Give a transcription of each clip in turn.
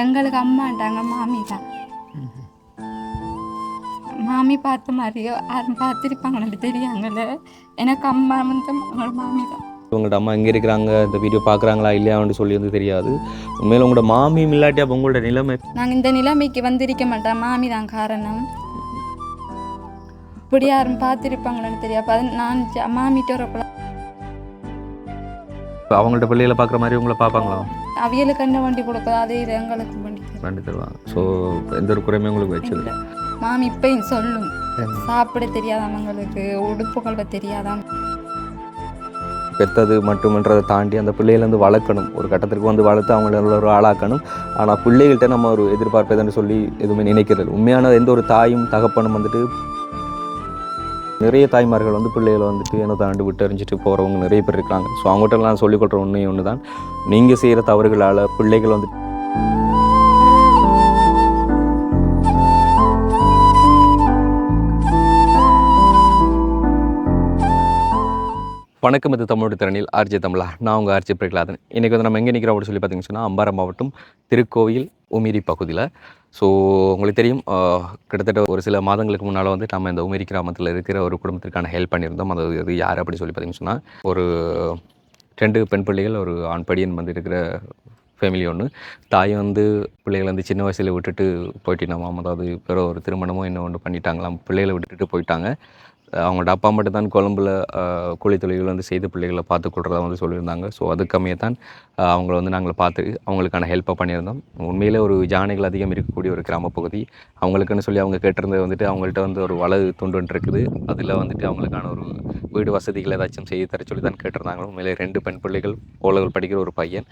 எங்களுக்கு அம்மாண்டாங்க மாமி தான். மாமி பார்த்த மாதிரியோ யாரும் பார்த்துருப்பாங்கன்னு தெரியாங்கல்ல? எனக்கு அம்மா வந்து எங்களோட மாமி தான். உங்கள்ட்ட அம்மா எங்கே இருக்கிறாங்க? இந்த வீடியோ பார்க்குறாங்களா இல்லையான்னு சொல்லி வந்து தெரியாது. உண்மையில உங்களோட மாமியும் இல்லாட்டி அப்போ உங்களோட நிலைமை? நாங்கள் இந்த நிலைமைக்கு வந்திருக்க மாட்டோம். மாமி தான் காரணம். இப்படி யாரும் பார்த்துருப்பாங்கன்னு தெரியாது. நான் மாமிட்ட ஒரு பழம் அவங்கள்ட்ட பிள்ளைகளை பார்க்குற மாதிரி உங்களை பார்ப்பாங்களா? அவியலுக்கு என்ன வண்டி கொடுக்குதோ அதே இது எங்களுக்கு வண்டி. ரெண்டு தருவாங்க. ஸோ எந்த ஒரு குறையுமே உங்களுக்கு வச்சது இல்ல. மாமி இப்பயும் சொல்லும். சாப்பிட தெரியாதாம் எங்களுக்கு உடுப்பு கழுவ தெரியாதாம் பெத்தது மட்டுமன்றதை தாண்டி அந்த பிள்ளைகளை வந்து வளர்க்கணும். ஒரு கட்டத்திற்கு வந்து வளர்த்து அவங்கள ஒரு ஆளாக்கணும். ஆனால் பிள்ளைகள்கிட்ட நம்ம ஒரு எதிர்பார்ப்பதுன்னு சொல்லி எதுவுமே நினைக்கிறது. உண்மையான எந்த ஒரு தாயும் தகப்பனும் வந்துட்டு நிறைய தாய்மார்கள் வந்து பிள்ளைகளை வந்துட்டு என்ன தாண்டி விட்டு எறிஞ்சிட்டு போகிறவங்க நிறைய பேர் இருக்காங்க. ஸோ அவங்ககிட்டலாம் சொல்லிக் கொடுற உண்மை ஒன்று தான் நீங்கள் செய்கிற தவறுகளால் பிள்ளைகள் வந்துட்டு வணக்கம் இது தமிழோட திறனில் ஆர்ஜி தமிழா. நான் உங்கள் ஆர்ஜி பிரகலாதன். இன்றைக்கி வந்து நம்ம எங்கே நிற்கிறோம் அப்படின்னு சொல்லி பார்த்தீங்கன்னு சொன்னால் அம்பாறை மாவட்டம் திருக்கோவில் உமிரி பகுதியில். ஸோ உங்களுக்கு தெரியும் கிட்டத்தட்ட ஒரு சில மாதங்களுக்கு முன்னால் வந்து நம்ம இந்த உமிரி கிராமத்தில் இருக்கிற ஒரு குடும்பத்திற்கான ஹெல்ப் பண்ணியிருந்தோம். அது இது யார் அப்படி சொல்லி பார்த்தீங்கன்னு சொன்னால் ஒரு ரெண்டு பெண் பிள்ளைகள் ஒரு ஆண் படியன் வந்து இருக்கிற ஃபேமிலி ஒன்று தாய் வந்து பிள்ளைகளை வந்து சின்ன வயசில் விட்டுட்டு போயிட்டினாமாம் அதாவது பிற ஒரு திருமணமோ என்ன ஒன்று பண்ணிட்டாங்களாம் பிள்ளைகளை விட்டுட்டு போயிட்டாங்க. அவங்களோட அப்பா மட்டும் தான் கொழம்புல அஹ், கூலி தொழில்கள் வந்து செய்த பிள்ளைகளை பார்த்துக்கொள்றதா வந்து சொல்லியிருந்தாங்க. ஸோ அதுக்கம்மியே தான் அவங்கள வந்து நாங்கள் பார்த்து அவங்களுக்கான ஹெல்ப்பை பண்ணியிருந்தோம். உண்மையிலே ஒரு ஜானைகள் அதிகம் இருக்கக்கூடிய ஒரு கிராமப்பகுதி அவங்களுக்குன்னு சொல்லி அவங்க கேட்டிருந்தது வந்துட்டு அவங்கள்ட்ட வந்து ஒரு வலது துண்டு இருக்குது. அதில் வந்துட்டு அவங்களுக்கான ஒரு வீடு வசதிகள் ஏதாச்சும் செய்து தர சொல்லி தான் கேட்டிருந்தாங்க. உண்மையிலே ரெண்டு பெண் பிள்ளைகள் ஓலகள் படிக்கிற ஒரு பையன்.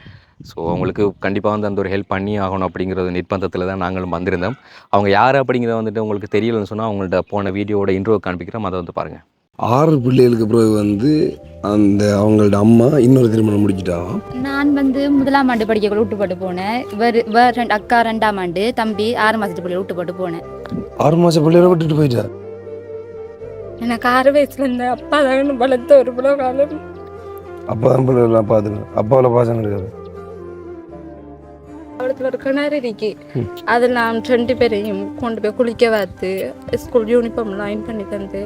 ஸோ அவங்களுக்கு கண்டிப்பாக வந்து அந்த ஒரு ஹெல்ப் பண்ணி ஆகணும் அப்படிங்கிற நிர்பந்தத்தில் தான் நாங்களும் வந்திருந்தோம். அவங்க யார் அப்படிங்கிறத வந்துட்டு உங்களுக்கு தெரியலன்னு சொன்னால் அவங்கள்ட்ட போன வீடியோட இன்ட்ரோ காண்பிக்கிறோம். அதை வந்து பாருங்கள் ஆறு பிள்ளைகளுக்கு பிறகு வந்து அந்த அவங்களோட அம்மா இன்னொரு திருமணம் முடிச்சிட்டாங்க நான் வந்து முதலாம் ஆண்டு படிக்கக்குள்ள விட்டு போட்டு போனேன். இவர் இவர் ரெண்டு அக்கா ரெண்டாம் ஆண்டு தம்பி ஆறு மாசத்து பிள்ளை விட்டு போட்டு போனேன். ஆறு மாசம் பிள்ளைகளை விட்டுட்டு போயிட்டா? எனக்கு ஆறு வயசுல இருந்து அப்பா தான் வளர்த்த ஒரு புல காலம். அப்பா தான் பிள்ளைகள்லாம் பார்த்துக்கணும். அப்பாவில் பாசம் இருக்காது? அவளத்துல ஒரு கிணறு இருக்கு. அதில் நான் ரெண்டு பேரையும் கொண்டு போய் குளிக்க வைத்து ஸ்கூல் யூனிஃபார்ம் லைன் பண்ணி தந்து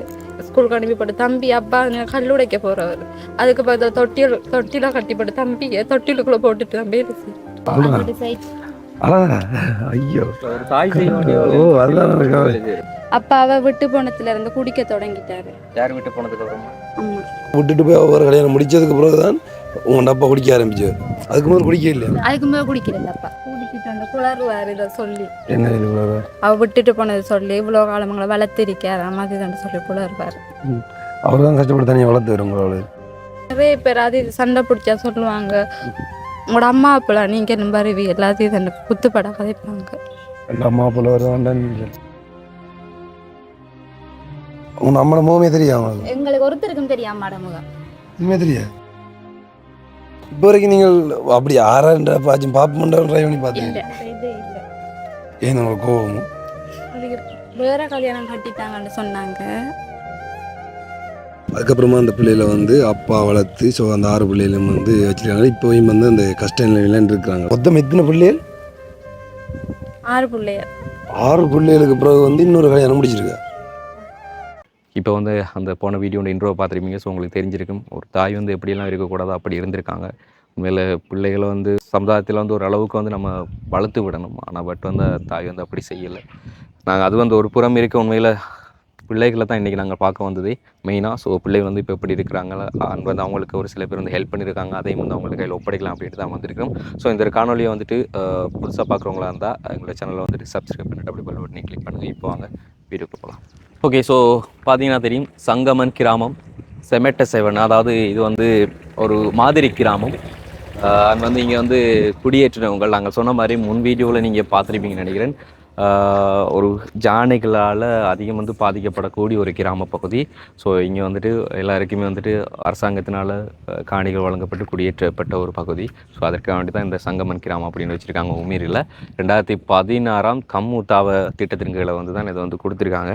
ஸ்கூலுக்கு அனுப்பி போட்டு தம்பி அப்பா கல் உடைக்க போறவர். அதுக்கு பதில் தொட்டியில் தொட்டில கட்டி போட்டு தம்பியை தொட்டிலுக்குள்ள போட்டுட்டு ஐயோ. அதுதான் எனக்கு கவலை. அப்பாவை விட்டு போனதுல இருந்து குடிக்க தொடங்கிட்டாரு. யார் விட்டு போனதுக்கு அப்புறமா? விட்டுட்டு போய் ஒவ்வொரு கல்யாணம் முடிச்சதுக்கு பிறகு தான் உங்கள் அப்பா குடிக்க ஆரம்பிச்சு. அதுக்கு முதல்ல குடிக்க இல்லையா? அதுக்கு மேலே குடிக்கிறது அப்பா. குடிக்கிட்டு அந்த குளறுவார் இதை சொல்லி. என்ன விட்டுட்டு போனது சொல்லி இவ்வளோ காலங்களை வளர்த்திருக்காரு அதுதான் சொல்லி புலர்வார் அவர் தான் கஷ்டப்பட்டு தனியாக வளர்த்து உங்களோட நிறைய பேர் அது இது சண்டை பிடிச்சா சொல்லுவாங்க. உங்களோட அம்மா அப்பெல்லாம் நீங்க என்ன வருவி எல்லாத்தையும் சண்டை குத்துப்பட கதைப்பாங்க. எங்கள் அம்மா போல வருவாண்டான்னு உங்கள் அம்மனை முகமே எங்களுக்கு ஒருத்தருக்கும் தெரியாம மடமுகம் உண்மையே தெரியாது. இப்போ வரைக்கும் நீங்கள் அப்படி ஆறாண்டா பாச்சும் பாப்பமெண்டா ட்ரை பண்ணி பார்த்தீங்க இதே இல்லை. ஏன் உங்களுக்கு கோவம்? வேற கல்யாணம் கட்டிட்டாங்கன்னு சொன்னாங்க. அதுக்கப்புறமா அந்த பிள்ளைகளை வந்து அப்பா வளர்த்து ஸோ அந்த ஆறு பிள்ளைகளும் வந்து வச்சிருக்காங்க. இப்போயும் வந்து அந்த கஷ்ட நிலையில இருக்காங்க மொத்தம் எத்தனை பிள்ளைகள்? ஆறு பிள்ளைய ஆறு பிள்ளைகளுக்கு பிறகு வந்து இன்னொரு கல்யாணம் முடிச்சிருக்கா இப்போ வந்து அந்த போன வீடியோட இன்ட்ரோவை பார்த்துருப்பீங்க. ஸோ உங்களுக்கு தெரிஞ்சிருக்கும். ஒரு தாய் வந்து எப்படியெல்லாம் இருக்கக்கூடாது அப்படி இருந்திருக்காங்க. உண்மையில் பிள்ளைகளை வந்து சமுதாயத்தில் வந்து ஒரு அளவுக்கு வந்து நம்ம வளர்த்து விடணும். ஆனால் பட் வந்து தாய் வந்து அப்படி செய்யலை. நாங்கள் அது வந்து ஒரு புறம் இருக்க உண்மையில். பிள்ளைகளை தான் இன்றைக்கி நாங்கள் பார்க்க வந்ததே. மெயினாக ஸோ பிள்ளைகள் வந்து இப்போ எப்படி இருக்கிறாங்களா அண்ட் வந்து அவங்களுக்கு ஒரு சில பேர் வந்து ஹெல்ப் பண்ணியிருக்காங்க. அதையும் வந்து அவங்களுக்கு கையில் ஒப்படைக்கலாம் அப்படின்ட்டு தான் வந்திருக்கிறோம். ஸோ இந்த காணொலியை வந்துட்டு புதுசாக பார்க்குறவங்களா இருந்தால் எங்களோட சேனலில் வந்துட்டு சப்ஸ்கிரைப் பண்ணிட்டு அப்படி பெல் பட்டனை கிளிக் பண்ணுங்கள் இப்போ வாங்க வீடியோக்கு போகலாம் ஓகே ஸோ பார்த்தீங்கன்னா தெரியும் சங்கமன் கிராமம் செமெட்ட செவன் அதாவது இது வந்து ஒரு மாதிரி கிராமம். அண்ட் வந்து இங்கே வந்து குடியேற்றினவங்கள் நாங்கள் சொன்ன மாதிரி முன் வீடியோவில் நீங்கள் பார்த்துருப்பீங்கன்னு நினைக்கிறேன். ஒரு ஜானைகளால் அதிகம் வந்து பாதிக்கப்படக்கூடிய ஒரு கிராம பகுதி. ஸோ இங்கே வந்துட்டு எல்லாருக்குமே வந்துட்டு அரசாங்கத்தினால் காணிகள் வழங்கப்பட்டு குடியேற்றப்பட்ட ஒரு பகுதி. ஸோ அதற்காக வேண்டி தான் இந்த சங்கமன் கிராமம் அப்படின்னு வச்சுருக்காங்க உமீரில் ரெண்டாயிரத்தி பதினாறாம் கம்முத்தாவ திட்டத்தின் கீழே வந்து தான் இதை வந்து கொடுத்துருக்காங்க.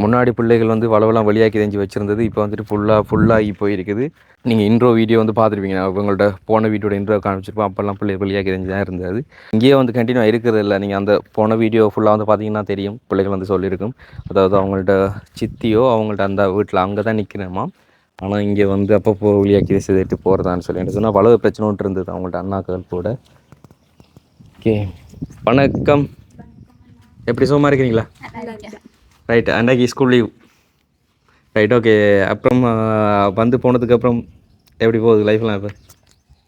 முன்னாடி பிள்ளைகள் வந்து வளவெல்லாம் வெளியாக்கி தெரிஞ்சு வச்சுருந்தது. இப்போ வந்துட்டு ஃபுல்லாக ஃபுல்லாகி போயிருக்குது. நீங்கள் இன்ட்ரோ வீடியோ வந்து பார்த்துருப்பீங்க. நான் உங்கள்ட்ட போன வீடியோட இன்ட்ரோ காமிச்சிருப்போம் அப்போல்லாம் பிள்ளை வெளியாக்கி தெரிஞ்சு தான் இருந்தது. இங்கேயே வந்து கண்டினியூ இருக்கிறது இல்லை. நீங்கள் அந்த போன வீடியோ ஃபுல்லாக வந்து பார்த்தீங்கன்னா தெரியும். பிள்ளைகள் வந்து சொல்லியிருக்கும். அதாவது அவங்கள்ட்ட சித்தியோ அவங்கள்ட்ட அந்த வீட்டில் அங்கே தான் நிற்கிறேம்மா ஆனால் இங்கே வந்து அப்பப்போ வெளியாக்கி செய்துட்டு போகிறதான்னு சொல்லி சொன்னால் வளவு பிரச்சனை ஒன்று இருந்தது அவங்கள்ட்ட அண்ணாக்கள் கூட. ஓகே வணக்கம். எப்படி சுகமாக இருக்கிறீங்களா? ரைட் அன்றைக்கி ஸ்கூல் லீவ் ரைட் ஓகே அப்புறம் வந்து போனதுக்கப்புறம் எப்படி போகுது லைஃப்லாம் இப்போ?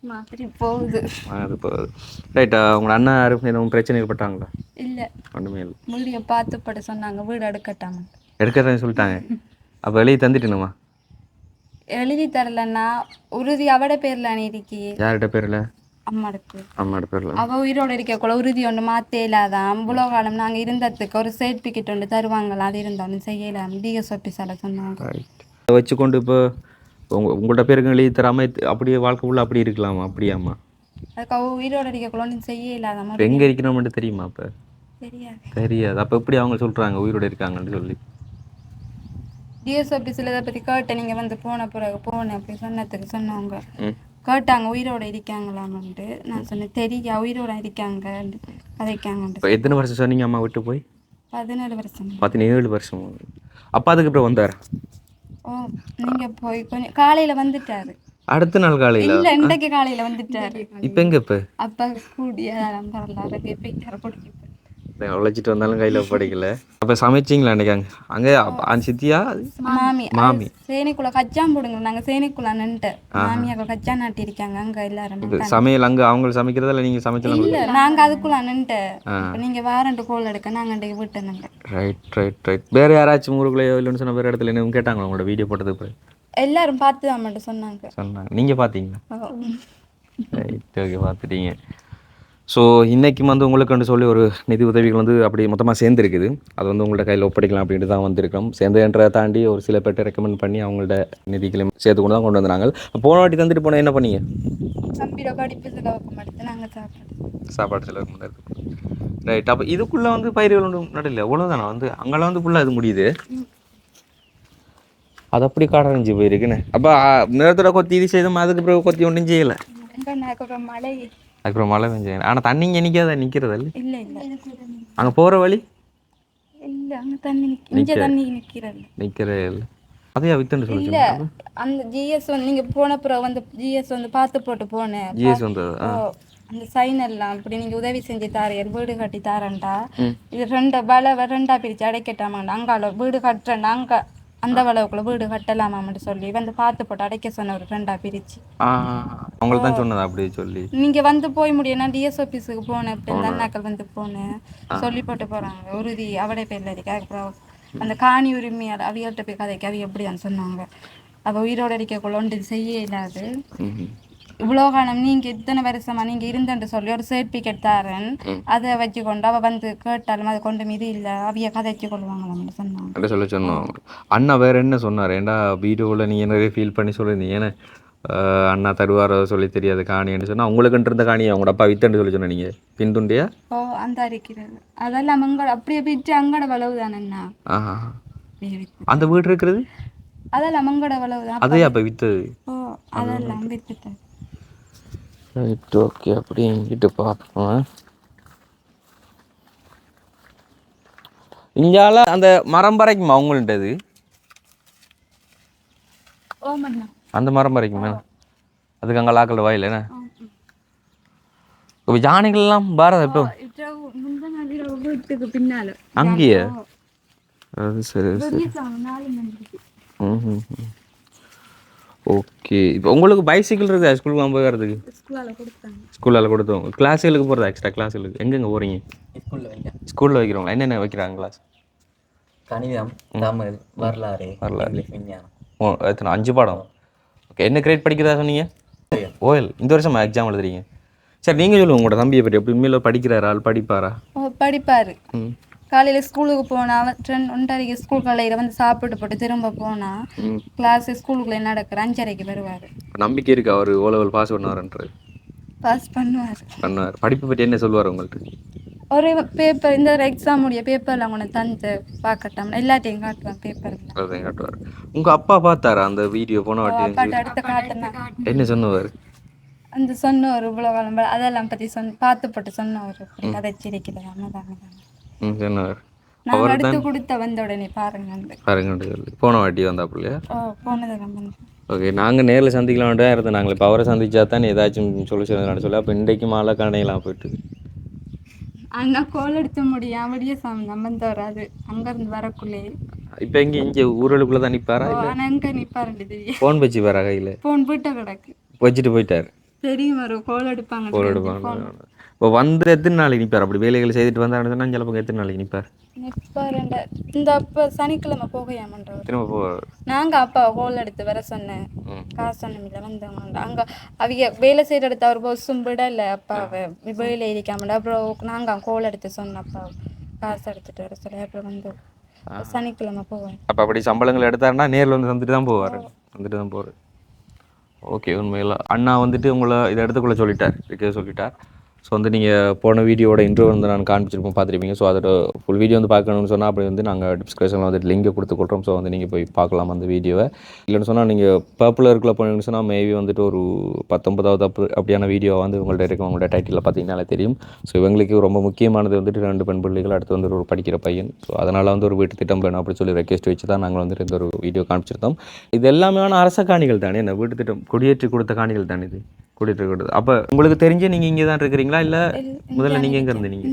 மாதிரி போகுது. அது போகுது. ரைட் உங்களோட அண்ணா யாரும் எதுவும் பிரச்சனை ஏற்பட்டாங்களா? இல்லை. ஒன்றுமே இல்லை. முடிய பார்த்து பட சொன்னாங்க. வீடு எடுக்கட்டாம. எடுக்கிறேன்னு சொல்லிட்டாங்க. அப்போ வெளியே தந்துட்டணுமா எழுதி தரலன்னா உறுதி அவட பேர்ல அணிருக்கி யார்கிட்ட பேரில் அம்மாட்ட பேரில் அவ உயிரோட இருக்கக்குள்ள உறுதி ஒன்று மாத்தே இல்லாதான் இவ்வளோ காலம் நாங்கள் இருந்ததுக்கு ஒரு சர்டிஃபிகேட் ஒன்று தருவாங்களா? அது இருந்தாலும் செய்யலாம் டிஎஸ் ஆஃபீஸால சொன்னாங்க. அதை வச்சுக்கொண்டு இப்போ உங்க உங்கள்கிட்ட பேருக்கு எழுதி தராமல் அப்படியே வாழ்க்கை ஃபுல்லாக அப்படி இருக்கலாமா? அப்படியாம்மா? அதுக்கு அவ உயிரோட இருக்கக்குள்ள ஒன்றும் செய்ய இல்லாத இப்போ மாதிரி எங்கே இருக்கிறோம் மட்டும் தெரியுமா அப்போ? தெரியாது. தெரியாது. அப்போ எப்படி அவங்க சொல்கிறாங்க உயிரோடு இருக்காங்கன்னு சொல்லி. டிஎஸ் ஆஃபீஸில் இதை பற்றி கேட்டேன். நீங்கள் வந்து போன பிறகு போனேன் அப்படி சொன்னதுக்கு சொன்னாங்க. ம். கேட்டாங்க உயிரோட இருக்காங்களாமன்ட்டு நான் சொன்னேன் தெரியா உயிரோட இருக்காங்க. கதைக்காங்கன்ட்டு இப்போ எத்தனை வருஷம் சொன்னீங்க அம்மா விட்டு போய்? பதினேழு வருஷம். பதினேழு வருஷம். அப்பா அதுக்கு அப்புறம் வந்தார்? ஓ நீங்க போய் கொஞ்சம் காலையில வந்துட்டாரு. அடுத்த நாள் காலையில்? இல்ல இன்றைக்கு காலையில வந்துட்டாரு. இப்போ எங்கே இப்போ? அப்பா கூடிய வரலாறு போயிட்டாரு உழைச்சிட்டு வந்தாலும் கையில் படிக்கல அப்போ சமைச்சிங்களா அன்னைக்கு? அங்கே அந்த சித்தியா? மாமி. மாமி. சேனைக்குள்ள கச்சான் போடுங்க. நாங்க சேனைக்குள்ள நின்ட்டு மாமியாக கச்சா நாட்டி இருக்காங்க அங்க எல்லாரும். சமையல் அங்கே அவங்க சமைக்கிறதா இல்லை நீங்கள் சமைச்சலாம் இல்ல நாங்க அதுக்குள்ள நின்ட்டு நீங்க வாரண்டு கோல் எடுக்க நாங்க அன்றைக்கு விட்டு நின்று ரைட் ரைட் ரைட் வேறு யாராச்சும் ஊருக்குள்ளே இல்லைன்னு சொன்ன வேறு இடத்துல என்ன கேட்டாங்களா உங்களோட வீடியோ போட்டது இப்போ எல்லாரும் பார்த்து தான் மட்டும் சொன்னாங்க. சொன்னாங்க. நீங்கள் பார்த்தீங்களா? ஓ. ரைட் ஓகே பார்த்துட்டீங்க. ஸோ இன்றைக்கும் வந்து உங்களுக்குன்னு சொல்லி ஒரு நிதி உதவிகள் வந்து அப்படி மொத்தமாக சேர்ந்துருக்குது. அது வந்து உங்கள்ட்ட கையில் ஒப்படைக்கலாம் அப்படின்ட்டு தான் வந்திருக்கோம் சேர்ந்ததுன்றதை தாண்டி ஒரு சில பேர்ட்ட ரெக்கமெண்ட் பண்ணி அவங்கள்ட்ட நிதிகளையும் சேர்த்து கொண்டு தான் கொண்டு வந்தாங்க போன வாட்டி தந்துட்டு போனால் என்ன பண்ணீங்க? செலவுக்கு சாப்பாடு செலவு ரைட் அப்போ இதுக்குள்ளே வந்து பயிர்கள் ஒன்றும் நடல அவ்வளோதானே வந்து? அங்கெல்லாம் வந்து ஃபுல்லாக இது முடியுது. அது அப்படி காடறிஞ்சு போயிருக்குன்னு. அப்போ நேரத்தோட கொத்தி இது செய்தோம். அதுக்கு பிறகு கொத்தி ஒன்றும் செய்யலை. மழை அதுக்கப்புறம் மழை பெஞ்சு. ஆனால் தண்ணி இங்கே நிற்காத நிற்கிறது இல்லை? இல்ல இல்ல. அங்கே போகிற வழி? இல்ல அங்க தண்ணி இங்க தண்ணி நிக்கிறது நிற்கிறே இல்லை. அதையா வித்துன்னு சொல்லி இல்ல அந்த ஜிஎஸ் வந்து நீங்க போன பிறகு வந்து ஜிஎஸ் வந்து பார்த்து போட்டு போனேன் ஜிஎஸ் வந்தது? ஓ, அந்த சைன் எல்லாம் இப்படி நீங்க உதவி செஞ்சு தாரியர் வீடு கட்டி தாரண்டா இது ரெண்டு வளவை ரெண்டா பிரிச்சு அடைக்கட்டாமாண்டா அங்கால வீடு கட்டுறேன்டா அங்க அந்த வளவுக்குள்ள வீடு கட்டலாமான்னு சொல்லி வந்து பார்த்து போட்டு அடைக்க சொன்ன ஒரு ரெண்டா பிரிச்சு. அவங்களுக்கு தான் சொன்னது அப்படி சொல்லி. நீங்க வந்து போய் முடியும்னா டிஎஸ் ஆஃபீஸுக்கு போனேன். அண்ணாக்கள் வந்து போனேன். சொல்லி போட்டு போறாங்க. உறுதி. அவடை பேர்ல இருக்கு. அதுக்கப்புறம் அந்த காணி உரிமையாளர் அவியல்கிட்ட போய் கதைக்கு அவி எப்படியான்னு சொன்னாங்க. அவ உயிரோட இருக்கக்குள்ள ஒன்று செய்ய இல்லாது. இவ்வளோ காலம் நீங்க இத்தனை வருஷமா நீங்க இருந்தேன்னு சொல்லி ஒரு சர்டிஃபிகேட் தரேன். அதை வச்சு கொண்டு அவ வந்து கேட்டாலும் அதை கொண்டு மீது இல்ல. அவிய கதைச்சு கொள்வாங்களாம்னு சொன்னாங்க அப்படி சொல்ல சொன்னோம் அண்ணா வேற என்ன சொன்னார்? ஏன்டா வீடியோவில் நீங்கள் நிறைய ஃபீல் பண்ணி சொல்லியிருந்தீங்க? ஏன்னா அண்ணா தருவாரோ சொல்லி தெரியாது காணின்னு சொன்னால் உங்களுக்குன்ட்டு இருந்த காணியை? உங்களோட அப்பா வித்தன்னு சொல்லி சொன்ன நீங்கள் பின்துண்டியா? ஓ அந்த இருக்கிறது அதெல்லாம் அங்கட அப்படியே போயிட்டு அங்கட வளவு தானேண்ணா அந்த வீடு இருக்கிறது? அதெல்லாம் அங்கட வளவு தான். அதையா அப்போ. வித்தது? ஓ அதெல்லாம் வித்துட்டேன் ரைட் ஓகே அப்படி எங்கிட்ட பார்ப்போம். இங்கால அந்த மரம் வரைக்குமா அவங்கள்ட்டது அந்த மரம் வரைக்குமா அதுக்கு அங்கே லாக்கல் வாயில் என்ன இப்போ யானைகள்லாம் பாரத இப்போ? அங்கேயே? அது சரி சரி. நாலு மணிக்கு. ஓகே. இப்போ உங்களுக்கு பைசைக்கிள் இருக்குதா ஸ்கூலுக்கு போய் வரதுக்கு ஸ்கூலால கொடுத்தோம். கிளாஸுகளுக்கு போகிறதா எக்ஸ்ட்ரா கிளாஸுகளுக்கு எங்கெங்கே போகிறீங்க ஸ்கூலில் வைங்க. ஸ்கூலில் வைக்கிறவங்களா? என்னென்ன வைக்கிறாங்க கிளாஸ் கணிதம் தமிழ் வரலாறு விஞ்ஞானம். ஓ எத்தனை? அஞ்சு பாடம். ஓகே என்ன கிரேட் படிக்கிறதா சொன்னீங்க? ஓஎல் இந்த வருஷம் எக்ஸாம் எழுதுறீங்க? சரி நீங்கள் சொல்லுங்கள் உங்களோட தம்பியை பற்றி எப்படி? உண்மையில படிக்கிறாரா? ஆள் படிப்பாரா? படிப்பாரு. ம். காலையில ஸ்கூலுக்கு போனா ரெண்டு ஒன்றரைக்கு ஸ்கூல் காலையில வந்து சாப்பிட்டு போட்டு திரும்ப போனா கிளாஸ் ஸ்கூலுக்குள்ள நடக்கிற அஞ்சரைக்கு வருவாரு. நம்பிக்கை இருக்கு அவர் ஓ லெவல் பாஸ் பண்ணுவாருன்றது. பாஸ் பண்ணுவாரு. பண்ணுவார். படிப்பை பற்றி என்ன சொல்லுவார் உங்கள்கிட்ட ஒரு பேப்பர் இந்த எக்ஸாம் உடைய பேப்பர்ல கொண்டு தந்து பார்க்கட்டும் எல்லாத்தையும் காட்டுவேன் பேப்பர்ல அதையும் காட்டுவார். உங்கள் அப்பா பார்த்தாரா அந்த வீடியோ போன வாட்டி? அடுத்த காட்டுனா. என்ன சொன்னவர்? அந்த சொன்ன ஒரு இவ்வளோ காலம் அதெல்லாம் பத்தி சொன்ன பார்த்து போட்டு சொன்ன ஒரு இப்படி கதைச்சிருக்கிறது அம்மதாங்க ம் சொன்னவர் நான் அடுத்து கொடுத்த வந்த உடனே பாருங்க பாருங்க சொல்லி போன வாட்டி வந்தாப்புலையா? போனது ஓகே நாங்கள் நேரில் சந்திக்கலாம் தான் இருந்தோம் நாங்கள் இப்போ அவரை சந்திச்சா தான் ஏதாச்சும் சொல்யூஷன் சொல்லி அப்போ இன்றைக்கு மாலை காணையெல்லாம் போயிட்டு. அண்ணா கோல் எடுத்த முடியும் அப்படியே சாமி நம்ம வராது அங்கிருந்து வரக்குள்ளே. இப்போ எங்கே இங்கே ஊரலுக்குள்ளே தான் நிற்பாரா ஓ, ஆனா எங்க நிப்பாருண்டு தெரியும் ஃபோன் வச்சு வரா கையில் போன் போயிட்ட கிடக்கு. வச்சுட்டு போயிட்டார். தெரியும் வரும் கோல் எடுப்பாங்க ஃபோன் எடுப்பாங்க. இப்போ வந்து எத்தனை நாளைக்கு நிற்பார் அப்படி வேலைகளை செய்துட்டு வந்தாருன்னு சொன்னால் சிலப்பங்க எத்தனை நாளைக்கு நிற்பார் நிப்பாருண்ட இந்த அப்ப சனிக்கிழமை போகையாமன்றவர். திரும்ப போ நாங்க அப்பா கோல் எடுத்து வர சொன்னேன். காசு சொன்னமில்ல வந்தவங்க அங்க அவங்க வேலை செய்யற இடத்த அவர் பொசும் விடல அப்பாவை. வேலை இருக்காமல அப்புறம் நாங்க கோல் எடுத்து சொன்ன அப்பா. காசு எடுத்துட்டு வர சொல்லி அப்புறம் வந்து சனிக்கிழமை போவேன். அப்போ அப்படி சம்பளங்கள் எடுத்தாருன்னா நேரில் வந்து வந்துட்டு தான் போவார். வந்துட்டு தான் போவார். ஓகே உண்மையில். அண்ணா வந்துட்டு உங்களை இதை எடுத்துக்கொள்ள சொல்லிட்டார். இருக்க சொல்லிட்டார். ஸோ வந்து நீங்கள் போன வீடியோட இன்ட்ரோ வந்து நான் காண்பிச்சிருப்போம் பார்த்துருப்பீங்க. ஸோ அதோட ஃபுல் வீடியோ வந்து பார்க்கணும்னு சொன்னால் அப்படி வந்து நாங்கள் டிஸ்கிரிப்ஷனில் லிங்க் லிங்கை கொடுக்குறோம். ஸோ வந்து நீங்கள் போய் பார்க்கலாம் அந்த வீடியோவை இல்லைன்னு சொன்னால் நீங்கள் பர்ப்புலருக்குள்ளே போனீங்கன்னு சொன்னால் மேபி வந்துட்டு ஒரு பத்தொன்பதாவது அப்பு அப்படியான வீடியோ வந்து உங்கள்கிட்ட இருக்கும். உங்களோட டைட்டிலில் பார்த்தீங்கன்னாலே தெரியும். ஸோ இவங்களுக்கு ரொம்ப முக்கியமானது வந்துட்டு ரெண்டு பெண் பிள்ளைகள் அடுத்து வந்து ஒரு படிக்கிற பையன். ஸோ அதனால் வந்து ஒரு வீட்டு திட்டம் வேணும் அப்படி சொல்லி ரெக்வெஸ்ட் வச்சு தான் நாங்கள் வந்துட்டு இந்த ஒரு வீடியோ காமிச்சிருந்தோம் இது எல்லாமே அரச காணிகள் தானே? என்ன வீட்டு திட்டம் குடியேற்றி கொடுத்த காணிகள் தானே இது? கொடுத்தது அப்போ உங்களுக்கு தெரிஞ்சு நீங்கள் இங்கே தான் இருக்கிறீங்களா? இல்லை முதல்ல நீங்கள் எங்கே இருந்தீங்க?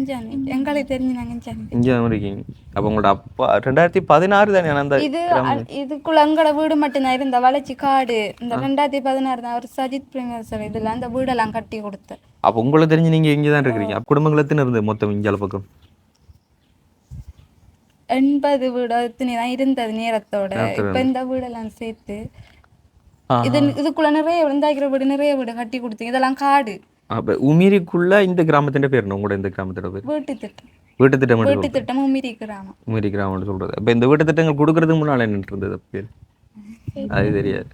எங்களுக்கு தெரிஞ்சு நாங்க இங்கே தான் இருக்கீங்க அப்போ உங்களோட அப்பா ரெண்டாயிரத்தி பதினாறு தானே அந்த இது இதுக்குள்ள எங்களோட வீடு மட்டும்தான் இருந்த வளர்ச்சி காடு. இந்த ரெண்டாயிரத்தி பதினாறு தான் அவர் சஜித் பிரேமேஸ்வர் இதுல அந்த வீடெல்லாம் கட்டி கொடுத்து. அப்போ உங்களுக்கு தெரிஞ்சு நீங்கள் இங்கே தான் இருக்கிறீங்க. அப்போ குடும்பங்கள் எத்தனை இருந்து மொத்தம் இஞ்சால பக்கம்? எண்பது வீடு தான் இருந்தது நேரத்தோட இப்ப இந்த வீடெல்லாம் சேர்த்து இது இதுக்குள்ள நிறைய விழுந்தாக்கிற வீடு நிறைய வீடு கட்டி கொடுத்தீங்க இதெல்லாம் காடு. அப்போ உமிரிக்குள்ள இந்த கிராமத்தின் பேர் என்ன? உங்களோட இந்த கிராமத்தோட பேர்? வீட்டு திட்டம். வீட்டு திட்டம் வீட்டு திட்டம் உமிரி கிராமம். உமிரி கிராமம்னு சொல்கிறது அப்போ இந்த வீட்டு திட்டங்கள் கொடுக்கறதுக்கு முன்னால் என்ன இருந்தது பேர்? அது தெரியாது.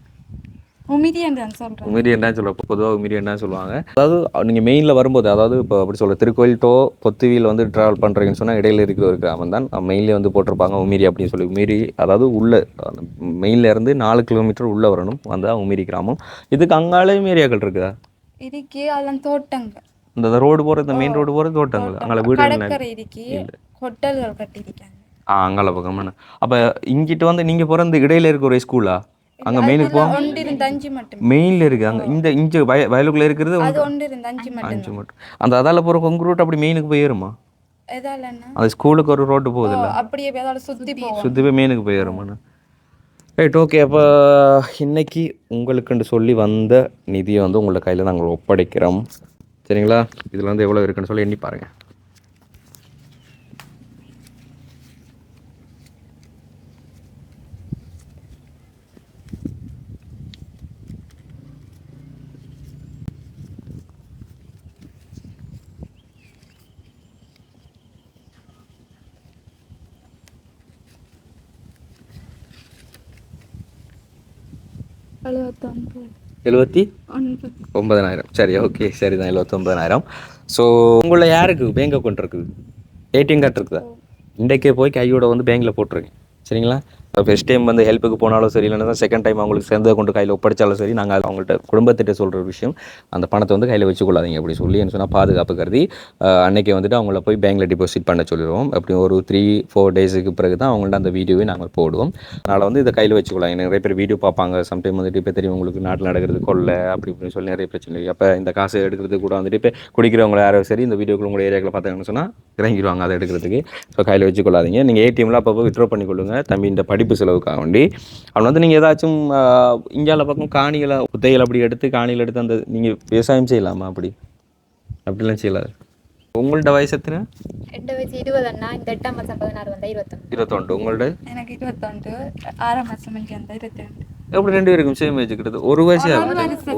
உமிரி என்று நான் சொல்றேன். உமிரி என்ன சொல்ல பொதுவாக உமிரி என்ன சொல்லுவாங்க. அதாவது நீங்கள் மெயினில் வரும்போது அதாவது இப்போ அப்படி சொல்ல திருக்கோயில் டோ பொத்துவியில் வந்து ட்ராவல் பண்ணுறீங்கன்னு சொன்னால் இடையில இருக்கிற ஒரு கிராமம் தான். மெயின்லேயே வந்து போட்டிருப்பாங்க உமிரி அப்படின்னு சொல்லி. உமிரி அதாவது உள்ள மெயின்ல இருந்து நாலு கிலோமீட்டர் உள்ளே வரணும். வந்தால் உமிரி கிராமம். இதுக்கு அங்காலேயும் ஏரியாக்கள் இருக்குதா? இருக்கு அதெல்லாம் தோட்டங்க இந்த ரோடு போகிற இந்த மெயின் ரோடு போகிறது தோட்டங்கள். அங்கே வீடு இருக்கு ஹோட்டல்கள் கட்டியிருக்காங்க. ஆ அங்கால பக்கம் அப்போ இங்கிட்டு வந்து நீங்கள் பிறந்த இடையில இருக்க ஒரு ஸ்கூலா அங்கே மெயினுக்கு போ. ஒன்று இருந்த அஞ்சு மட்டும். மெயினில் இருக்குது அங்கே இந்த இங்கே வய வயலுக்குள்ளே இருக்கிறது அஞ்சு மட்டும். அந்த அதால போகிற கொங்கு ரூட் அப்படி மெயினுக்கு போயிருமா அந்த ஸ்கூலுக்கு ஒரு ரோட்டு போகுதுல்ல. அப்படியே போய் அதோட சுத்தி போவோம். சுற்றி போய் மெயினுக்கு போயிருமாண்ணா ரைட் ஓகே அப்போ இன்னைக்கு உங்களுக்குன்னு சொல்லி வந்த நிதியை வந்து உங்களோட கையில் நாங்கள் ஒப்படைக்கிறோம். சரிங்களா? இதில் வந்து எவ்வளோ இருக்குன்னு சொல்லி எண்ணி பாருங்கள் எழுபத்தி ஒன்பது. ஒன்பதனாயிரம் சரி ஓகே. சரி தான் எழுபத்தொம்பதனாயிரம் ஸோ உங்களை யாருக்கு பேங்க் அக்கௌண்ட் இருக்குது? ஏடிஎம் கார்டு இருக்குதா? இன்றைக்கே போய் கையோட வந்து பேங்க்கில் போட்டுருங்க. சரிங்களா? ஃபஸ்ட் டைம் வந்து ஹெல்ப்புக்கு போனாலும் சரி இல்லைன்னா செகண்ட் டைம் அவங்களுக்கு சேர்ந்ததை கொண்டு கையில் ஒப்படைச்சாலும் சரி நாங்கள் அவங்கள்ட்ட குடும்பத்திட்ட சொல்கிற விஷயம் அந்த பணத்தை வந்து கையில் வச்சுக்கொள்ளாதீங்க அப்படி சொல்லி என்ன சொன்னால் பாதுகாப்பு கருதி அன்றைக்கி அன்னைக்கு வந்துட்டு அவங்கள போய் பேங்க்கில் டிபாசிட் பண்ண சொல்லிடுவோம். அப்படி ஒரு த்ரீ ஃபோர் டேஸுக்கு பிறகு தான் அவங்கள்ட்ட அந்த வீடியோவை நாங்கள் போடுவோம். அதனால் வந்து இதை கையில் வச்சுக்கொள்ளாங்க நிறைய பேர் வீடியோ பார்ப்பாங்க. சம்டைம் வந்துட்டு இப்போ தெரியும் உங்களுக்கு நாட்டில் நடக்கிறது கொள்ளை அப்படி இப்படின்னு சொல்லி நிறைய பிரச்சனை அப்போ இந்த காசு எடுக்கிறது கூட வந்துட்டு இப்போ குடிக்கிறவங்க யாரோ சரி இந்த வீடியோக்குள்ள உங்களோட ஏரியாவில் பார்த்தாங்கன்னு சொன்னால் இறங்கிடுவாங்க அதை எடுக்கிறதுக்கு. ஸோ கையில் வச்சுக்கொள்ளாதீங்க. நீங்கள் ஏடிஎம்லாம் அப்பப்போ வித்ட்ரா பண்ணிக்கொள்ளுங்க. தம்பி இந்த படிப்பு செலவுக்காக வேண்டி. அவன் வந்து நீங்கள் ஏதாச்சும் இந்தியாவில் பக்கம் காணிகளை புத்தைகள் அப்படி எடுத்து காணிகள் எடுத்து அந்த நீங்கள் விவசாயம் செய்யலாமா அப்படி? அப்படிலாம் செய்யலாது. உங்கள்ட்ட வயசு எத்தனை? எட்டு வயசு இருபது அண்ணா. இந்த எட்டாம் மாதம் பதினாறு வந்தா இருபத்தொன்று இருபத்தொண்டு உங்கள்ட்ட எனக்கு இருபத்தொண்டு ஆறாம் ரெண்டு எப்படி ரெண்டு பேருக்கும் சேம் ஏஜ் கிட்டது ஒரு வயசு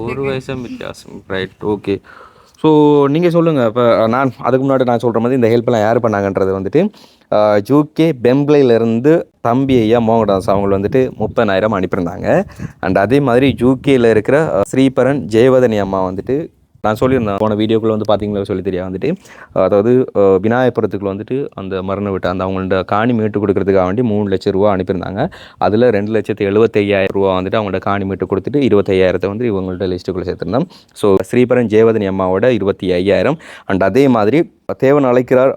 ஒரு வயசா வித்தியாசம். ரைட் ஓகே ஸோ நீங்கள் சொல்லுங்கள் இப்போ நான் அதுக்கு முன்னாடி நான் சொல்கிற மாதிரி இந்த ஹெல்ப்லாம் யார் பண்ணாங்கன்றது வந்துட்டு ஜூகே பெம்ப்ளைலேருந்து தம்பி ஐயா மோகன்தாஸ் அவங்க வந்துட்டு முப்பதாயிரம் அனுப்பியிருந்தாங்க. அண்ட் அதே மாதிரி ஜூகேயில் இருக்கிற ஸ்ரீபரன் ஜெயவதனி அம்மா வந்துட்டு நான் சொல்லியிருந்தேன். போன வீடியோக்குள்ள வந்து பார்த்தீங்களா சொல்லி தெரியா வந்துட்டு அதாவது விநாயகபுரத்துக்குள்ள வந்துட்டு அந்த மரண விட்டு அந்த அவங்கள்ட்ட காணி மீட்டு கொடுக்கறதுக்காக வேண்டி மூணு லட்சம் ரூபா அனுப்பியிருந்தாங்க. அதில் ரெண்டு லட்சத்து எழுபத்தையாயிரம் ரூபா வந்துட்டு அவங்கள்ட்ட காணி மீட்டு கொடுத்துட்டு இருபத்தையாயிரத்தை வந்து இவங்கள்ட்ட லிஸ்ட்டுக்குள்ளே சேர்த்துருந்தோம். ஸோ ஸ்ரீபரன் ஜெயவதனி அம்மாவோட இருபத்தி ஐயாயிரம் அண்ட் அதே மாதிரி தேவன் அழைக்கிறார்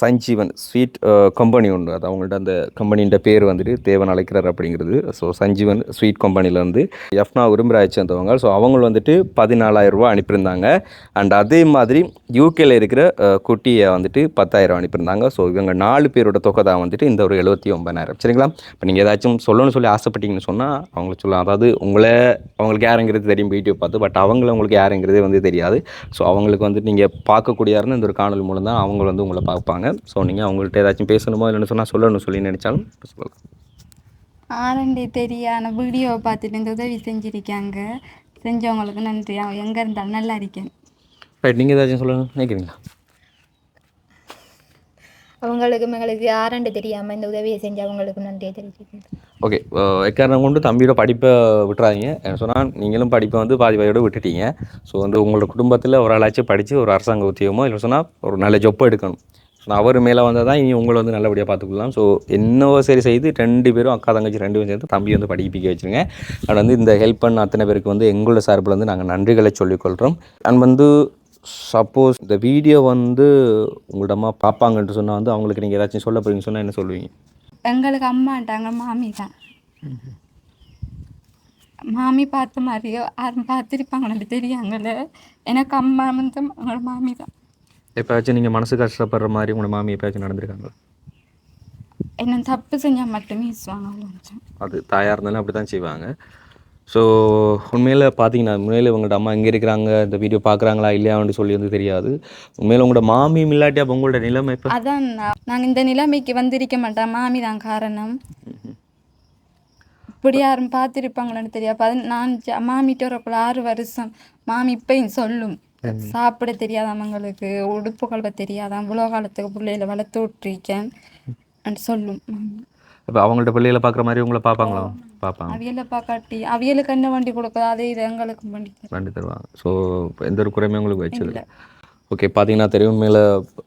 சஞ்சீவன் ஸ்வீட் கம்பெனி ஒன்று. அது அவங்கள்ட்ட அந்த கம்பெனின்ற பேர் வந்துட்டு தேவன் அழைக்கிறார் அப்படிங்கிறது. ஸோ சஞ்சீவன் ஸ்வீட் கம்பெனிலேருந்து எஃப்னா விரும்புராய்ச்சி சேர்ந்தவங்க. ஸோ அவங்க வந்துட்டு பதினாலாயிரம் ரூபா அனுப்பியிருந்தாங்க. அண்ட் அதே மாதிரி யூகேல இருக்கிற குட்டியை வந்துட்டு பத்தாயிரம் அனுப்பியிருந்தாங்க. ஸோ இவங்க நாலு பேரோட தொகை தான் வந்துட்டு இந்த ஒரு எழுபத்தி ஒன்பதாயிரம். சரிங்களா? இப்போ நீங்கள் ஏதாச்சும் சொல்லணும்னு சொல்லி ஆசைப்பட்டீங்கன்னு சொன்னால் அவங்களுக்கு சொல்லலாம். அதாவது உங்களை அவங்களுக்கு யாருங்கிறது தெரியும் வீடியோ பார்த்து. பட் அவங்கள உங்களுக்கு யாருங்கிறதே வந்து தெரியாது. ஸோ அவங்களுக்கு வந்துட்டு நீங்கள் பார்க்கக்கூடியாருன்னு இந்த ஒரு காணொலி மூலம் தான் அவங்க வந்து உங்களை பார்ப்பாங்க. ஸோ நீங்கள் அவங்கள்ட்ட ஏதாச்சும் பேசணுமோ இல்லைன்னு சொன்னால் சொல்லணும்னு சொல்லி நினைச்சாலும் சொல்லலாம். ஆரண்டி தெரியான வீடியோவை பார்த்துட்டு இந்த உதவி செஞ்சிருக்காங்க. செஞ்சவங்களுக்கு நன்றி. எங்கே இருந்தாலும் நல்லா இருக்கேன். ரைட் நீங்கள் ஏதாச்சும் சொல்லணும்னு நினைக்கிறீங்களா? அவங்களுக்கு எங்களுக்கு யாருன்னு தெரியாமல் இந்த உதவியை செஞ்சு அவங்களுக்கு நன்றியை தெரிவிச்சுக்கிறேன் ஓகே எக்காரணம் கொண்டு தம்பியோட படிப்பை விட்டுறாதீங்க. என்ன சொன்னால் நீங்களும் படிப்பை வந்து பாதி வயோட விட்டுட்டீங்க. ஸோ வந்து உங்களோட குடும்பத்தில் ஒரு ஆளாச்சும் படித்து ஒரு அரசாங்க உத்தியோகமோ இல்லை சொன்னால் ஒரு நல்ல ஜொப்பை எடுக்கணும். ஸோ அவர் மேலே வந்தால் தான் இனி உங்களை வந்து நல்லபடியாக பார்த்துக்கலாம். ஸோ என்னவோ சரி செய்து ரெண்டு பேரும் அக்கா தங்கச்சி ரெண்டு பேரும் சேர்ந்து தம்பி வந்து படிப்பிக்க வச்சுருங்க. அண்ட் வந்து இந்த ஹெல்ப் பண்ண அத்தனை பேருக்கு வந்து எங்களோட சார்பில் வந்து நாங்கள் நன்றிகளை சொல்லிக்கொள்கிறோம் அண்ட் வந்து சப்போஸ் இந்த வீடியோ வந்து உங்கள்ட்ட அம்மா பார்ப்பாங்கன்ட்டு சொன்னால் வந்து அவங்களுக்கு நீங்கள் ஏதாச்சும் சொல்ல போறீங்கன்னு சொன்னால் என்ன சொல்லுவீங்க? எங்களுக்கு அம்மாட்டாங்க மாமி தான். மாமி பார்த்த மாதிரியோ யாரும் பார்த்துருப்பாங்களே தெரியாங்கல்ல. எனக்கு அம்மா வந்து அவங்களோட மாமி தான். எப்போயாச்சும் நீங்கள் மனசு கஷ்டப்படுற மாதிரி உங்களோட மாமி எப்போயாச்சும் நடந்திருக்காங்களா? என்ன தப்பு செஞ்சால் மட்டுமே அது தாயாக இருந்தாலும் அப்படி தான் செய்வாங்க. ஸோ உண்மையில் பார்த்தீங்கன்னா உண்மையில் உங்கள்ட்ட அம்மா எங்கே இருக்கிறாங்க இந்த வீடியோ பார்க்குறாங்களா இல்லையான்னு சொல்லி வந்து தெரியாது. உண்மையில் உங்களோட மாமி இல்லாட்டி அப்போ உங்களோட நிலைமை இப்போ அதான் நாங்கள் இந்த நிலைமைக்கு வந்திருக்க மாட்டோம். மாமி தான் காரணம். இப்படி யாரும் பார்த்துருப்பாங்களோன்னு தெரியாது. நான் மாமிட்ட வரக்குள்ள ஆறு வருஷம் மாமி இப்பயும் சொல்லும். சாப்பிட தெரியாதவங்களுக்கு உடுப்பு கழுவ தெரியாதான் இவ்வளோ காலத்துக்கு பிள்ளையில வளர்த்து விட்டுருக்கேன். சொல்லும். இப்போ அவங்கள்ட்ட பிள்ளைகளை பார்க்குற மாதிரி உங்களை பார்ப்பாங்களா? பார்ப்பாங்க. அவியலை பார்க்காட்டி அவியலுக்கு என்ன வண்டி கொடுக்குதோ அதே இது எங்களுக்கும் வண்டி. வண்டி தருவாங்க. ஸோ எந்த ஒரு குறையுமே உங்களுக்கு வச்சதில்லை ஓகே பார்த்தீங்கன்னா தெரியும் மேலே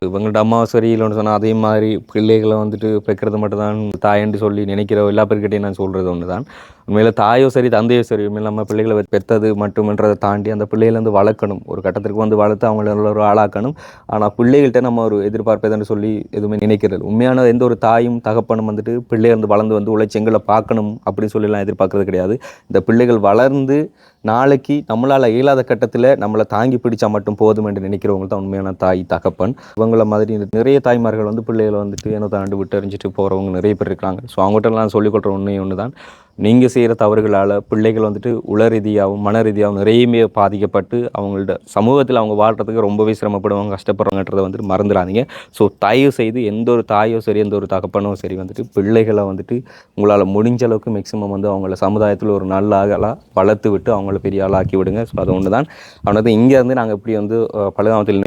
இவங்கள்ட்ட அம்மா சரியில்லைன்னு சொன்னால் அதே மாதிரி பிள்ளைகளை வந்துட்டு பெக்கிறது மட்டும்தான் தாயன்னு சொல்லி நினைக்கிற எல்லா பேர்கிட்டையும் நான் சொல்கிறது ஒன்று தான் உண்மையில் தாயோ சரி தந்தையோ சரி உண்மையில் நம்ம பிள்ளைகளை பெற்றது மட்டுமன்றதை தாண்டி அந்த பிள்ளைகளை வளர்க்கணும். ஒரு கட்டத்திற்கு வந்து வளர்த்து அவங்கள ஒரு ஆளாக்கணும். ஆனால் பிள்ளைகள்கிட்ட நம்ம ஒரு எதிர்பார்ப்பதுன்னு சொல்லி எதுவுமே நினைக்கிறது உண்மையான எந்த ஒரு தாயும் தகப்பனும் வந்துட்டு பிள்ளைகள் வந்து வளர்ந்து வந்து உழைச்சி எங்களை பார்க்கணும் அப்படின்னு சொல்லிலாம் எதிர்பார்க்கறது கிடையாது. இந்த பிள்ளைகள் வளர்ந்து நாளைக்கு நம்மளால் இயலாத கட்டத்தில் நம்மளை தாங்கி பிடிச்சா மட்டும் போதும் என்று நினைக்கிறவங்க தான் உண்மையான தாய் தகப்பன். இவங்கள மாதிரி நிறைய தாய்மார்கள் வந்து பிள்ளைகளை வந்துட்டு என்ன தாண்டு விட்டு எறிஞ்சிட்டு போகிறவங்க நிறைய பேர் இருக்காங்க ஸோ அவங்ககிட்ட நான் சொல்லிக்கொள்கிற உண்மை ஒன்று தான் நீங்கள் செய்கிற தவறுகளால் பிள்ளைகள் வந்துட்டு உள ரீதியாகவும் மன ரீதியாகவும் நிறையவே பாதிக்கப்பட்டு அவங்கள்ட்ட சமூகத்தில் அவங்க வாழ்கிறதுக்கு ரொம்பவே சிரமப்படுவாங்க கஷ்டப்படுறாங்கன்றதை வந்துட்டு மறந்துடாதீங்க ஸோ தயவு செய்து எந்த ஒரு தாயோ சரி எந்த ஒரு தகப்பனோ சரி வந்துட்டு பிள்ளைகளை வந்துட்டு உங்களால் முடிஞ்ச அளவுக்கு மேக்ஸிமம் வந்து அவங்கள சமுதாயத்தில் ஒரு நல்ல ஆகலாக வளர்த்து விட்டு அவங்கள பெரிய ஆளாக்கி விடுங்க. ஸோ அது ஒன்று தான் அவனது இங்கேருந்து நாங்கள் இப்படி வந்து அஹ்,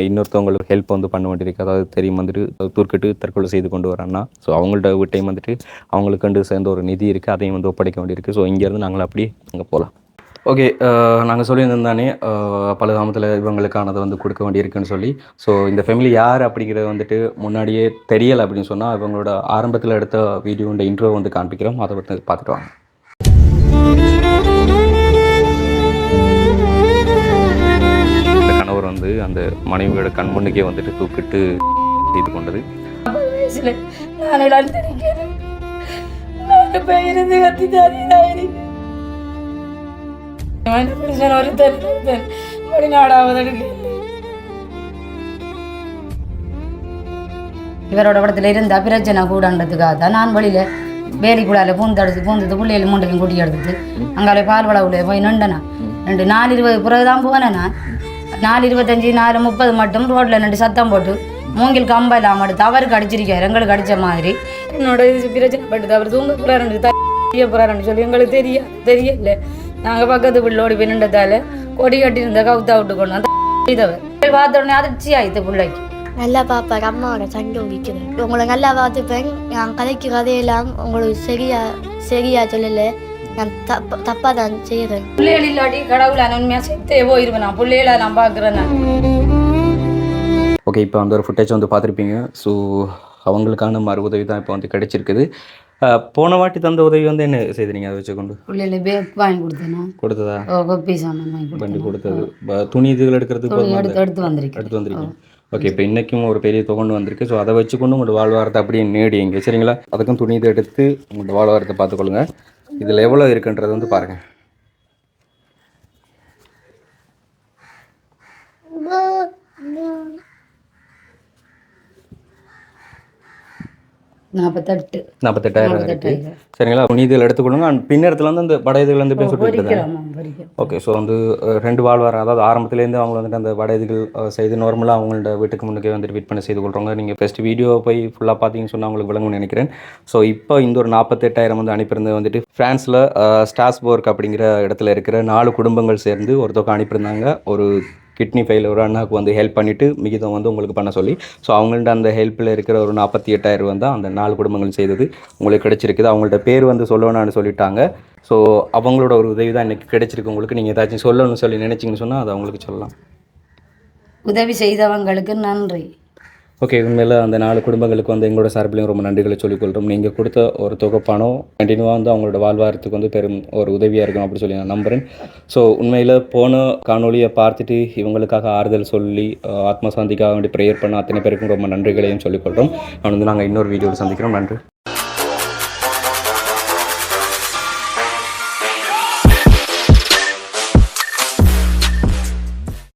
இன்னொருத்தவங்களுக்கு ஹெல்ப் வந்து பண்ண வேண்டியிருக்கு. அதாவது தெரியும் வந்துட்டு தூர்க்கிட்டு தற்கொலை செய்து கொண்டு வரான்னா ஸோ அவங்கள்ட்ட வீட்டையும் வந்துட்டு அவங்களுக்கு கண்டு சேர்ந்த ஒரு நிதி இருக்குது அதையும் வந்து ஒப்படைக்க வேண்டியிருக்கு. ஸோ இங்கேருந்து நாங்கள் அப்படியே அங்கே போகலாம் ஓகே நாங்கள் சொல்லியிருந்தோம் தானே பலகாமத்தில் இவங்களுக்கானதை வந்து கொடுக்க வேண்டியிருக்குன்னு சொல்லி. ஸோ இந்த ஃபேமிலி யார் அப்படிங்கிறது வந்துட்டு முன்னாடியே தெரியலை அப்படின்னு சொன்னால் இவங்களோட ஆரம்பத்தில் எடுத்த வீடியோட இன்ட்ரோ வந்து காண்பிக்கிறோம். அதை வந்து பார்த்துட்டு வாங்க. இந்த கணவர் வந்து அந்த மனைவியோட கண் முன்னுக்கே வந்துட்டு தூக்கிட்டு செய்து கொண்டது. நான் இழந்திருக்கிறேன் நான் போய் இருந்து கத்தி தாரிதாயிருக்கேன் இவரோட இடத்துல இருந்தா பிரச்சனை கூடன்றதுக்காக தான் நான் வெளியில வேலிக்குள்ளால பூந்து எடுத்து பூந்தது பிள்ளைகள் மூண்டையும் கூட்டி எடுத்துட்டு அங்காலே பால் வளவுல போய் நின்றனா ரெண்டு நாலு இருபது பிறகு தான் போனேன் நான் நாலு இருபத்தஞ்சி நாலு முப்பது மட்டும் ரோட்ல நின்று சத்தம் போட்டு மூங்கில் கம்ப இல்லாம எடுத்து அவருக்கு அடிச்சிருக்காரு எங்களுக்கு அடிச்ச மாதிரி. என்னோட இது பிரச்சனை பட்டுது அவர் தூங்க போறாரு செய்ய போறாருன்னு சொல்லி எங்களுக்கு தெரிய தெரியல. நாங்க பக்கத்து பிள்ளை ஓடி போய் நின்றதால கொடி கட்டி இருந்த கவுத்தா விட்டு கொண்டு வந்து செய்தவர் பார்த்த உடனே அதிர்ச்சி ஆயிடுத்து பிள்ளைக்கு. நல்லா பார்ப்பார் அம்மாவோட சண்டை உடிக்கிறேன் உங்களை நல்லா பார்த்துப்பேன் நான் கதைக்கு கதையெல்லாம் உங்களுக்கு சரியா சரியா சொல்லலை. நான் தப்ப தப்பாக தான் செய்கிறேன் பிள்ளைகள் இல்லாட்டி கடவுளை நான் உண்மையாக போயிருவேன். நான் பிள்ளைகளை நான் பார்க்குறேன் நான். ஓகே இப்போ அந்த ஒரு ஃபுட்டேஜ் வந்து பார்த்துருப்பீங்க. ஸோ அவங்களுக்கான மறு உதவி தான் இப்போ வந்து கிடைச்சிருக்குது. போன வாட்டி தந்த உதவி வந்து என்ன செய்தீங்க அதை வச்சுக்கொண்டு? பிள்ளைகளை பேக் வாங்கி கொடுத்தேனா? கொடுத்ததா? சாமான் வாங்கி வண்டி கொடுத்தது. துணி இதுகள் எடுக்கிறதுக்கு எடுத்து எடுத்து வந்திருக்கேன் எடுத்து வந்திருக்கீங்க ஓகே இப்போ இன்றைக்கும் ஒரு பெரிய தொகை வந்திருக்கு. ஸோ அதை வச்சுக்கொண்டு உங்களோட வாழ்வாரத்தை அப்படியே நேடிங்க. சரிங்களா? அதுக்கும் துணி இதை எடுத்து உங்களோட வாழ்வாரத்தை பார்த்துக்கொள்ளுங்க. இதில் எவ்வளோ இருக்குன்றது வந்து பாருங்கள் நாற்பத்தெட்டு நாற்பத்தெட்டாயிரம் சரிங்களா? இதில் எடுத்துக்கொள்ளுங்க. அண்ட் பின்னரத்தில் வந்து அந்த வட இதுகள் வந்து பொரிக்கிறோம் ஓகே ஸோ வந்து ரெண்டு வாழ்வாரம் அதாவது ஆரம்பத்துலேருந்து அவங்க வந்துட்டு அந்த அஹ், செய்து நார்மலாக அவங்களோட வீட்டுக்கு முன்னுக்கே வந்துட்டு விற்பனை செய்து கொள்கிறாங்க நீங்கள் ஃபஸ்ட் வீடியோ போய் ஃபுல்லாக பார்த்தீங்கன்னு சொன்னால் உங்களுக்கு விளங்கும்னு நினைக்கிறேன். ஸோ இப்போ இந்த ஒரு நாற்பத்தெட்டாயிரம் வந்து அனுப்பியிருந்தது வந்துட்டு ஃப்ரான்ஸில் ஸ்டாஸ்போர்க் அப்படிங்கிற இடத்துல இருக்கிற நாலு குடும்பங்கள் சேர்ந்து ஒரு தொகை அனுப்பியிருந்தாங்க. ஒரு கிட்னி ஃபெயில் ஒரு அண்ணாவுக்கு வந்து ஹெல்ப் பண்ணிவிட்டு மிகிதம் வந்து உங்களுக்கு பண்ண சொல்லி. ஸோ அவங்கள்ட்ட அந்த ஹெல்ப்பில் இருக்கிற ஒரு நாற்பத்தி எட்டாயிரம் தான் அந்த நாலு குடும்பங்கள் செய்தது. உங்களுக்கு கிடச்சிருக்குது. அவங்கள்ட்ட பேர் வந்து சொல்லணும்னு சொல்லிட்டாங்க. ஸோ அவங்களோட ஒரு உதவி தான் இன்றைக்கி கிடச்சிருக்கு உங்களுக்கு. நீங்கள் ஏதாச்சும் சொல்லணும்னு சொல்லி நினச்சிங்கன்னு சொன்னால் அதை அவங்களுக்கு சொல்லலாம். உதவி செய்தவங்களுக்கு நன்றி. ஓகே உண்மையில் அந்த நாலு குடும்பங்களுக்கு வந்து எங்களோட சார்பிலையும் ரொம்ப நன்றிகளை சொல்லிக்கொள்கிறோம் நீங்கள் கொடுத்த ஒரு தொகை பணம் கண்டினியூவாக வந்து அவங்களோட வாழ்வாரத்துக்கு வந்து பெரும் ஒரு உதவியாக இருக்கும் அப்படி சொல்லி நான் நம்புகிறேன் ஸோ உண்மையில் போன காணொலியை பார்த்துட்டு இவங்களுக்காக ஆறுதல் சொல்லி ஆத்மசாந்திக்காக சாந்திக்காக வேண்டி ப்ரேயர் பண்ண அத்தனை பேருக்கும் ரொம்ப நன்றிகளையும் சொல்லிக்கொள்கிறோம் அவன் வந்து நாங்கள் இன்னொரு வீடியோவில் சந்திக்கிறோம். நன்றி.